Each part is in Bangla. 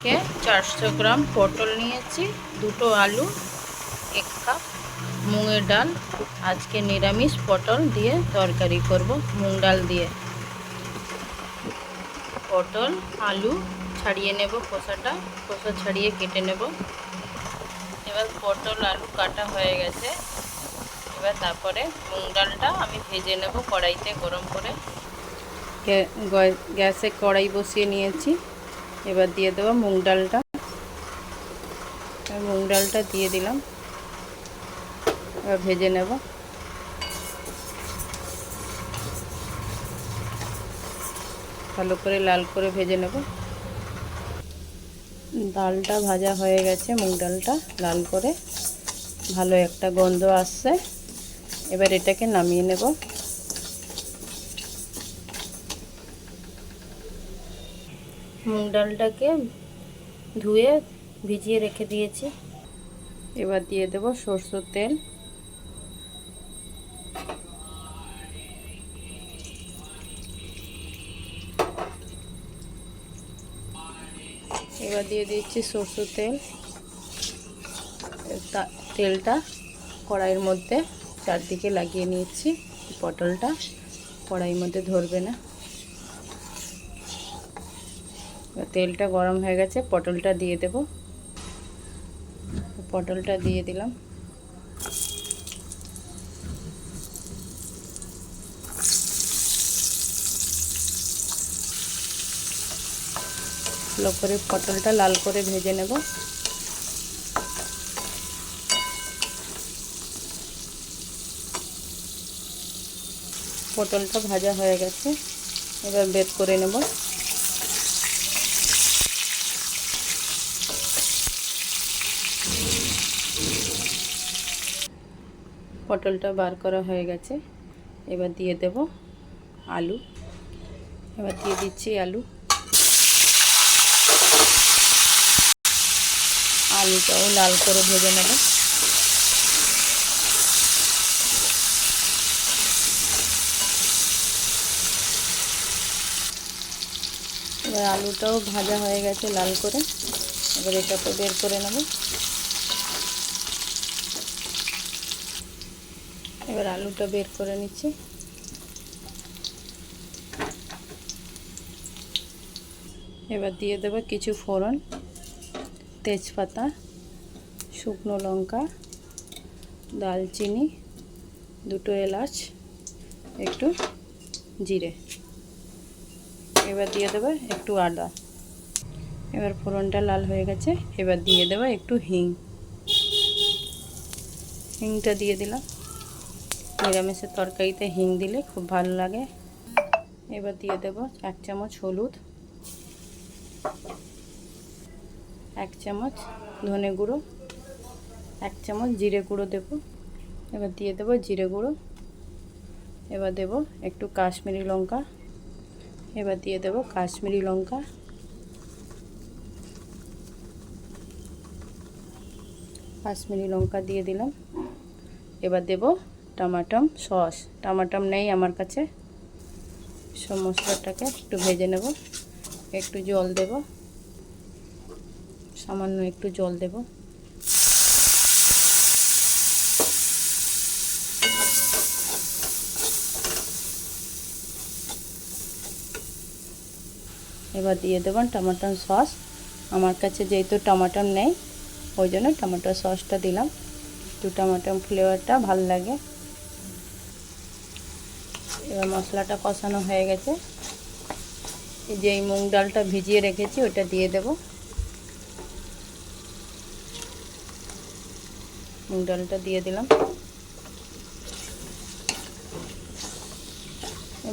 কে? চারশো গ্রাম পটল নিয়েছি, দুটো আলু, এক কাপ মুগের ডাল। আজকে নিরামিষ পটল দিয়ে তরকারি করব মুগ ডাল দিয়ে। পটল, আলু ছাড়িয়ে নেব খোসাটা, খোসা ছাড়িয়ে কেটে নেব। এবার পটল আলু কাটা হয়ে গেছে। এবার তারপরে মুগ ডালটা আমি ভেজে নেব কড়াইতে গরম করে। গ্যাসে কড়াই বসিয়ে নিয়েছি। এবার দিয়ে দেবো মুগ ডালটা। মুগ ডালটা দিয়ে দিলাম। এবার ভেজে নেব। ভালো করে লাল করে ভেজে নেব। ডালটা ভাজা হয়ে গেছে মুগ ডালটা। লাল করে ভালো একটা গন্ধ আসছে। এবার এটাকে নামিয়ে নেব। মুগ ডালটাকে ধুয়ে ভিজিয়ে রেখে দিয়েছি। এবার দিয়ে দেব সরষের তেল। এবার দিয়ে দিচ্ছি সরষের তেল। তেলটা কড়াইয়ের মধ্যে চারদিকে লাগিয়ে নিয়েছি। পটলটা কড়াইয়ের মধ্যে ধরবে না এবার তেলটা গরম হয়ে গেছে, পটলটা দিয়ে দেব। পটলটা দিয়ে দিলাম। ভালো করে পটলটা লাল করে ভেজে নেব। পটলটা ভাজা হয়ে গেছে, এবার বের করে নেব। পটলটা বার করা হয়ে গেছে। এবার দিয়ে দেব আলু। এবার দিয়ে দিচ্ছি আলু। আলুটাও লাল করে ভেজে নেব। এবার আলুটাও ভাজা হয়ে গেছে লাল করে। এবার এটাকে বের করে নেব। এবার আলুটা বের করে নিচ্ছি। এবার দিয়ে দেবো কিছু ফোড়ন, তেজপাতা, শুকনো লঙ্কা, দালচিনি, দুটো এলাচ, একটু জিরে। এবার দিয়ে দেবো একটু আদা। এবার ফোড়নটা লাল হয়ে গেছে, এবার দিয়ে দেবো একটু হিং। হিংটা দিয়ে দিলাম। নিরামিষের তরকারিতে হিং দিলে খুব ভালো লাগে। এবার দিয়ে দেব এক চামচ হলুদ, এক চামচ ধনে গুঁড়ো, এক চামচ জিরে গুঁড়ো দেব। এবার দিয়ে দেব জিরে গুঁড়ো। এবার দেব একটু কাশ্মীরি লঙ্কা। এবার দিয়ে দেব কাশ্মীরি লঙ্কা। কাশ্মীরি লঙ্কা দিয়ে দিলাম। এবার দেব টমাটম সস। টমাটম নেই আমার কাছে। সব মশলাটাকে একটু ভেজে নেব। একটু জল দেব। সামান্য একটু জল দেব। এবার দিয়ে দেবেন টমাটো সস। আমার কাছে যেহেতু টমাটো নেই, ওই জন্য টমেটো সসটা দিলাম। একটু টমেটো ফ্লেভারটা ভালো লাগে। এবার মশলাটা কষানো হয়ে গেছে। যে এই মুগ ডালটা ভিজিয়ে রেখেছি, ওটা দিয়ে দেব। মুগ ডালটা দিয়ে দিলাম।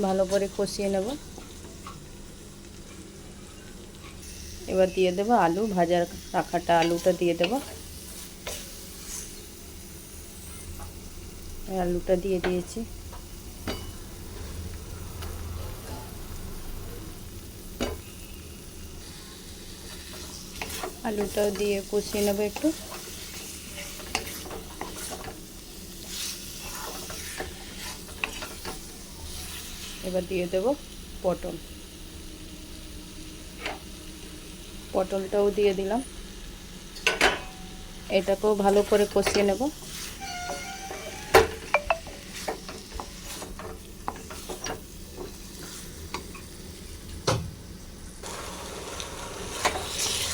ভালো করে কষিয়ে নেব। এবার দিয়ে দেবো আলু, ভাজার রাখাটা আলুটা দিয়ে দেবো। আলুটা দিয়ে দিয়েছি। আলুটাও দিয়ে কষিয়ে নেব একটু। এবার দিয়ে দেব পটল। পটলটাও দিয়ে দিলাম। এটাকেও ভালো করে কষিয়ে নেব।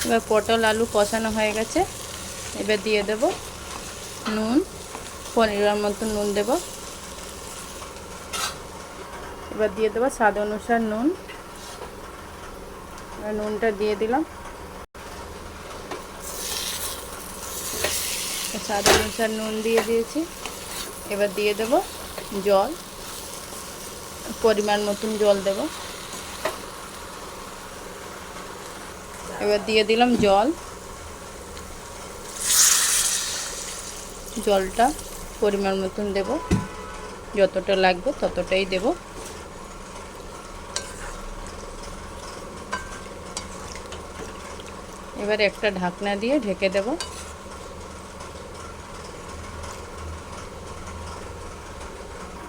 এবার পটল, আলু কষানো হয়ে গেছে। এবার দিয়ে দেব নুন, পনেরোর মতো নুন দেব। এবার দিয়ে দেবো স্বাদ অনুসার নুন। নুনটা দিয়ে দিলাম। স্বাদ অনুসার নুন দিয়ে দিয়েছি। এবার দিয়ে দেব জল। পরিমাণ মতন জল দেব। এবার দিয়ে দিলাম জল। জলটা পরিমাণ মতন দেব। যতটা লাগবে ততটাই দেব। এবার একটা ঢাকনা দিয়ে ঢেকে দেব।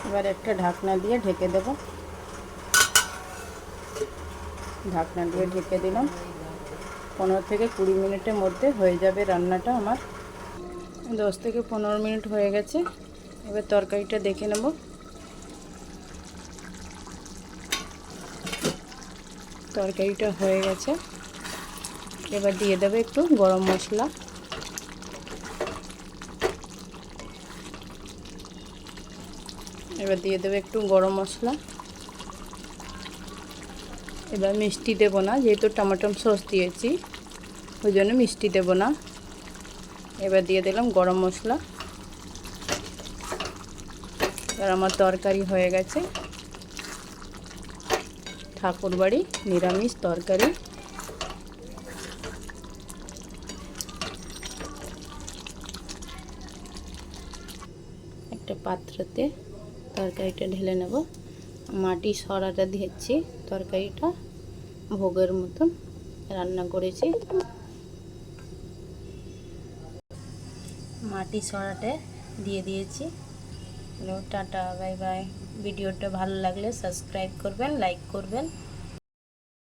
এবার একটা ঢাকনা দিয়ে ঢেকে দেব। ঢাকনা দিয়ে ঢেকে দিলাম। পনেরো থেকে কুড়ি মিনিটের মধ্যে হয়ে যাবে রান্নাটা আমার। দশ থেকে পনেরো মিনিট হয়ে গেছে। এবার তরকারিটা দেখে নেব। তরকারিটা হয়ে গেছে। এবার দিয়ে দেবে একটু গরম মশলা। এবার দিয়ে দেবে একটু গরম মশলা। এবার মিষ্টি দেবো না, যেহেতু টমেটো সস দিয়েছি, ওই জন্য মিষ্টি দেবো না। এবার দিয়ে দিলাম গরম মশলা। এবার আমার তরকারি হয়ে গেছে। ঠাকুরবাড়ি নিরামিষ তরকারি। একটা পাত্রতে তরকারিটা ঢেলে নেব। মাটি সরাটা দিয়েছি তরকারিটা। ভোগের মতন রান্না করেছি। মাটি সরাটে দিয়ে দিয়েছি। Tata, bye bye. ভিডিওটা ভালো লাগলে সাবস্ক্রাইব করবেন, লাইক করবেন।